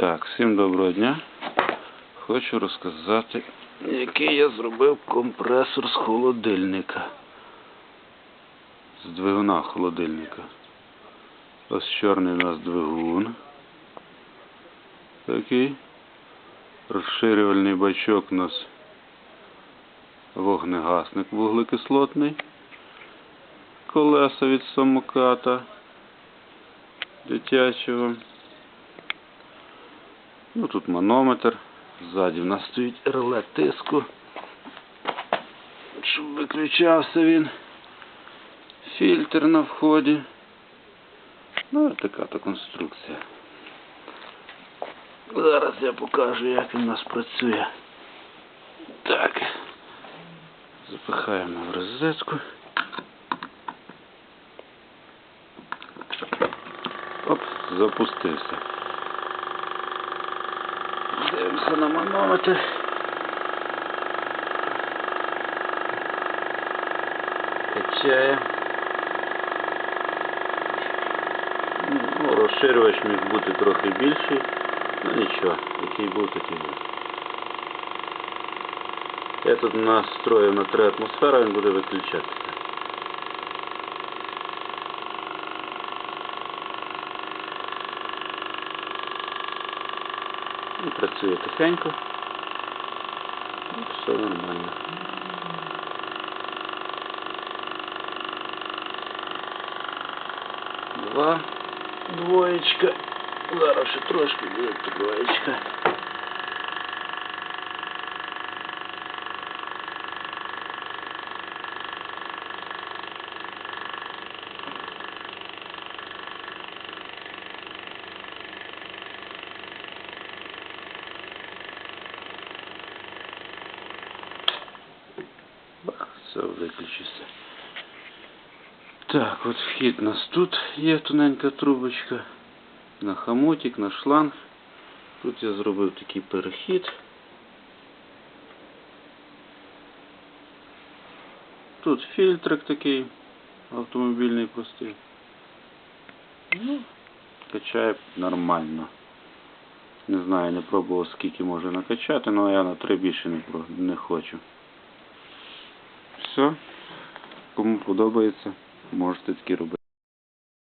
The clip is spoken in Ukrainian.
Так, всім доброго дня. Хочу розказати, який я зробив компресор з холодильника. З двигуна холодильника. Ось чорний у нас двигун. Такий. Розширювальний бачок у нас вогнегасник вуглекислотний. Колеса від самоката дитячого. Ну тут манометр. Ззаді в нас стоїть реле тиску. Щоб виключався він. Фільтр на вході. Ну, така то конструкція. Зараз я покажу, як він у нас працює. Так. Запихаємо в розетку. Оп, запустився. Дивимося на манометр. Качає. Ну, розширювач міг бути трохи більший. Ну нічого, який був, такий був. Я тут настроїв на 3 атмосфера, він буде виключатися. І працює тихенько. І все нормально. Два. Двоєчка. Зараз ще трошки буде троєчка. Бах, все виключиться. Так, от вхід у нас тут є тоненька трубочка. На хомутик, на шланг. Тут я зробив такий перехід. Тут фільтрик такий автомобільний простий. Ну, качає нормально. Не знаю, не пробував скільки може накачати, але я на три більше не, не хочу. Все. Кому подобається, можете такі робити.